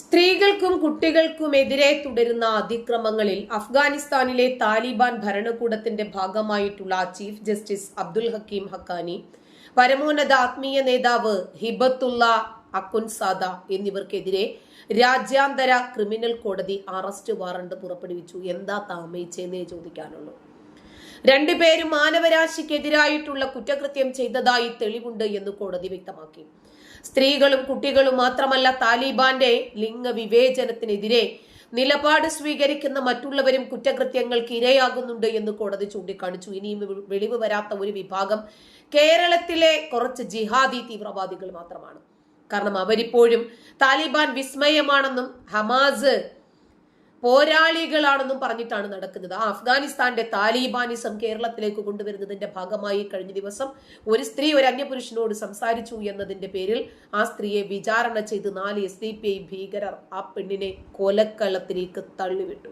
സ്ത്രീകൾക്കും കുട്ടികൾക്കുമെതിരെ തുടരുന്ന അതിക്രമങ്ങളിൽ അഫ്ഗാനിസ്ഥാനിലെ താലിബാൻ ഭരണകൂടത്തിന്റെ ഭാഗമായിട്ടുള്ള ചീഫ് ജസ്റ്റിസ് അബ്ദുൽ ഹക്കീം ഹക്കാനി പരമോന്നത ആത്മീയ നേതാവ് ഹിബത്തുള്ള അക്കുൻസാദ എന്നിവർക്കെതിരെ രാജ്യാന്തര ക്രിമിനൽ കോടതി അറസ്റ്റ് വാറണ്ട് പുറപ്പെടുവിച്ചു. എന്താ താമയിച്ചെന്നേ ചോദിക്കാനുള്ളൂ. രണ്ടുപേരും മാനവരാശിക്കെതിരായിട്ടുള്ള കുറ്റകൃത്യം ചെയ്തതായി തെളിവുണ്ട് എന്ന് കോടതി വ്യക്തമാക്കി. സ്ത്രീകളും കുട്ടികളും മാത്രമല്ല താലിബാന്റെ ലിംഗവിവേചനത്തിനെതിരെ നിലപാട് സ്വീകരിക്കുന്ന മറ്റുള്ളവരും കുറ്റകൃത്യങ്ങൾക്ക് ഇരയാകുന്നുണ്ട് എന്ന് കോടതി ചൂണ്ടിക്കാണിച്ചു. ഇനിയും വെളിവ് വരാത്ത ഒരു വിഭാഗം കേരളത്തിലെ കുറച്ച് ജിഹാദി തീവ്രവാദികൾ മാത്രമാണ്. കാരണം അവരിപ്പോഴും താലിബാൻ വിസ്മയമാണെന്നും ഹമാസ് പോരാളികളാണെന്നും പറഞ്ഞിട്ടാണ് നടക്കുന്നത്. ആ അഫ്ഗാനിസ്ഥാന്റെ താലിബാനിസം കേരളത്തിലേക്ക് കൊണ്ടുവരുന്നതിന്റെ ഭാഗമായി കഴിഞ്ഞ ദിവസം ഒരു സ്ത്രീ ഒരു അന്യപുരുഷനോട് സംസാരിച്ചു എന്നതിന്റെ പേരിൽ ആ സ്ത്രീയെ വിചാരണ ചെയ്ത് നാല് എസ് ഡി പി ഐ ഭീകരർ ആ പെണ്ണിനെ കൊലക്കളത്തിലേക്ക് തള്ളിവിട്ടു.